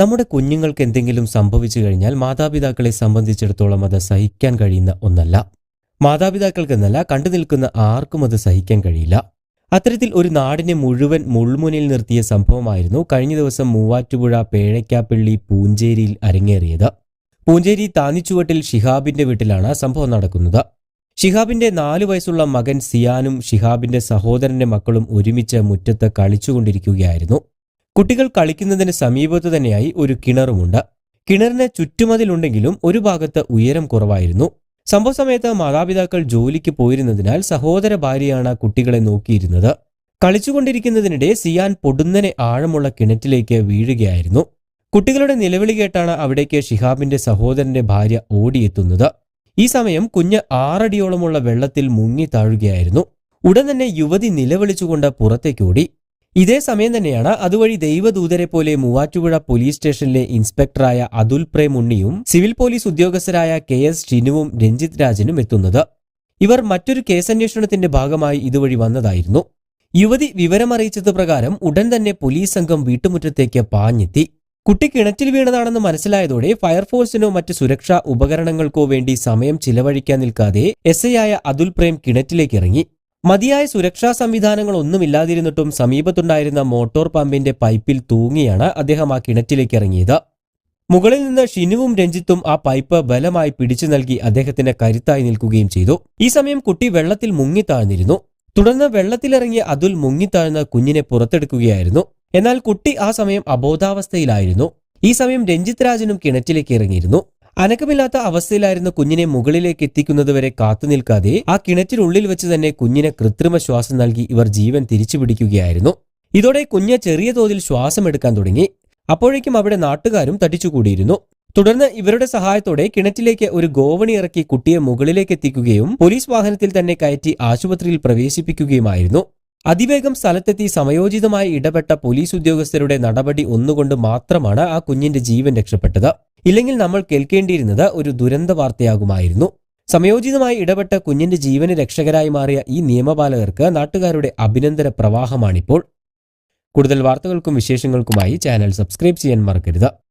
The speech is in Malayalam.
നമ്മുടെ കുഞ്ഞുങ്ങൾക്ക് എന്തെങ്കിലും സംഭവിച്ചു കഴിഞ്ഞാൽ മാതാപിതാക്കളെ സംബന്ധിച്ചിടത്തോളം അത് സഹിക്കാൻ കഴിയുന്ന ഒന്നല്ല. മാതാപിതാക്കൾക്കെന്നല്ല കണ്ടു നിൽക്കുന്ന ആർക്കും അത് സഹിക്കാൻ കഴിയില്ല. അത്തരത്തിൽ ഒരു നാടിനെ മുഴുവൻ മുൾമുനയിൽ നിർത്തിയ സംഭവമായിരുന്നു കഴിഞ്ഞ ദിവസം മൂവാറ്റുപുഴ പേഴയ്ക്കാപ്പള്ളി പൂഞ്ചേരിയിൽ അരങ്ങേറിയത്. പൂഞ്ചേരി താന്നിച്ചുവട്ടിൽ ഷിഹാബിന്റെ വീട്ടിലാണ് സംഭവം നടക്കുന്നത്. ഷിഹാബിന്റെ നാലു വയസ്സുള്ള മകൻ സിയാനും ഷിഹാബിന്റെ സഹോദരന്റെ മക്കളും ഒരുമിച്ച് മുറ്റത്ത് കളിച്ചുകൊണ്ടിരിക്കുകയായിരുന്നു. കുട്ടികൾ കളിക്കുന്നതിന് സമീപത്തു തന്നെയായി ഒരു കിണറുമുണ്ട്. കിണറിന് ചുറ്റുമതിലുണ്ടെങ്കിലും ഒരു ഭാഗത്ത് ഉയരം കുറവായിരുന്നു. സംഭവ സമയത്ത് മാതാപിതാക്കൾ ജോലിക്ക് പോയിരുന്നതിനാൽ സഹോദര ഭാര്യയാണ് കുട്ടികളെ നോക്കിയിരുന്നത്. കളിച്ചുകൊണ്ടിരിക്കുന്നതിനിടെ സിയാൻ പൊടുന്നനെ ആഴമുള്ള കിണറ്റിലേക്ക് വീഴുകയായിരുന്നു. കുട്ടികളുടെ നിലവിളി കേട്ടാണ് അവിടേക്ക് ഷിഹാബിന്റെ സഹോദരന്റെ ഭാര്യ ഓടിയെത്തുന്നത്. ഈ സമയം കുഞ്ഞ് ആറടിയോളമുള്ള വെള്ളത്തിൽ മുങ്ങി താഴുകയായിരുന്നു. ഉടൻ തന്നെ യുവതി നിലവിളിച്ചുകൊണ്ട് പുറത്തേക്കോടി ഇതേ സമയം തന്നെയാണ് അതുവഴി ദൈവദൂതരെ പോലെ മൂവാറ്റുപുഴ പോലീസ് സ്റ്റേഷനിലെ ഇൻസ്പെക്ടറായ അതുൽ പ്രേം ഉണ്ണിയും സിവിൽ പോലീസ് ഉദ്യോഗസ്ഥരായ കെ എസ് ഷിനുവും രഞ്ജിത് രാജനും എത്തുന്നത്. ഇവർ മറ്റൊരു കേസന്വേഷണത്തിന്റെ ഭാഗമായി ഇതുവഴി വന്നതായിരുന്നു. യുവതി വിവരമറിയിച്ചത് പ്രകാരം ഉടൻ തന്നെ പോലീസ് സംഘം വീട്ടുമുറ്റത്തേക്ക് പാഞ്ഞെത്തി. കുട്ടി കിണറ്റിൽ വീണതാണെന്ന് മനസ്സിലായതോടെ ഫയർഫോഴ്സിനോ മറ്റ് സുരക്ഷാ ഉപകരണങ്ങൾക്കോ വേണ്ടി സമയം ചിലവഴിക്കാൻ നിൽക്കാതെ എസ് ഐ ആയ അതുൽ പ്രേം കിണറ്റിലേക്ക് ഇറങ്ങി. മതിയായ സുരക്ഷാ സംവിധാനങ്ങൾ ഒന്നുമില്ലാതിരുന്നിട്ടും സമീപത്തുണ്ടായിരുന്ന മോട്ടോർ പമ്പിന്റെ പൈപ്പിൽ തൂങ്ങിയാണ് അദ്ദേഹം ആ കിണറ്റിലേക്ക് ഇറങ്ങിയത്. മുകളിൽ നിന്ന് ഷിനുവും രഞ്ജിത്തും ആ പൈപ്പ് ബലമായി പിടിച്ചു നൽകി അദ്ദേഹത്തിന് കരുത്തായി നിൽക്കുകയും ചെയ്തു. ഈ സമയം കുട്ടി വെള്ളത്തിൽ മുങ്ങിത്താഴ്ന്നിരുന്നു തുടർന്ന് വെള്ളത്തിലിറങ്ങിയ അതുൽ മുങ്ങിത്താഴ്ന്ന കുഞ്ഞിനെ പുറത്തെടുക്കുകയായിരുന്നു. എന്നാൽ കുട്ടി ആ സമയം അബോധാവസ്ഥയിലായിരുന്നു. ഈ സമയം രഞ്ജിത് രാജനും കിണറ്റിലേക്ക് ഇറങ്ങിയിരുന്നു. അനക്കമില്ലാത്ത അവസ്ഥയിലായിരുന്ന കുഞ്ഞിനെ മുകളിലേക്ക് എത്തിക്കുന്നതുവരെ കാത്തുനിൽക്കാതെ ആ കിണറ്റിനുള്ളിൽ വെച്ച് തന്നെ കുഞ്ഞിനെ കൃത്രിമ ശ്വാസം നൽകി ഇവർ ജീവൻ തിരിച്ചുപിടിക്കുകയായിരുന്നു. ഇതോടെ കുഞ്ഞ് ചെറിയ തോതിൽ ശ്വാസം എടുക്കാൻ തുടങ്ങി. അപ്പോഴേക്കും അവിടെ നാട്ടുകാരും തട്ടിച്ചുകൂടിയിരുന്നു തുടർന്ന് ഇവരുടെ സഹായത്തോടെ കിണറ്റിലേക്ക് ഒരു ഗോവണി ഇറക്കി കുട്ടിയെ മുകളിലേക്ക് എത്തിക്കുകയും പോലീസ് വാഹനത്തിൽ തന്നെ കയറ്റി ആശുപത്രിയിൽ പ്രവേശിപ്പിക്കുകയുമായിരുന്നു. അതിവേഗം സ്ഥലത്തെത്തി സമയോചിതമായി ഇടപെട്ട പോലീസ് ഉദ്യോഗസ്ഥരുടെ നടപടി ഒന്നുകൊണ്ട് മാത്രമാണ് ആ കുഞ്ഞിന്റെ ജീവൻ രക്ഷപ്പെട്ടത്. ഇല്ലെങ്കിൽ നമ്മൾ കേൾക്കേണ്ടിയിരുന്നത് ഒരു ദുരന്ത വാർത്തയാകുമായിരുന്നു. സമയോചിതമായി ഇടപെട്ട കുഞ്ഞിന്റെ ജീവന് രക്ഷകരായി മാറിയ ഈ നിയമപാലകർക്ക് നാട്ടുകാരുടെ അഭിനന്ദന പ്രവാഹമാണിപ്പോൾ. കൂടുതൽ വാർത്തകൾക്കും വിശേഷങ്ങൾക്കുമായി ചാനൽ സബ്സ്ക്രൈബ് ചെയ്യാൻ മറക്കരുത്.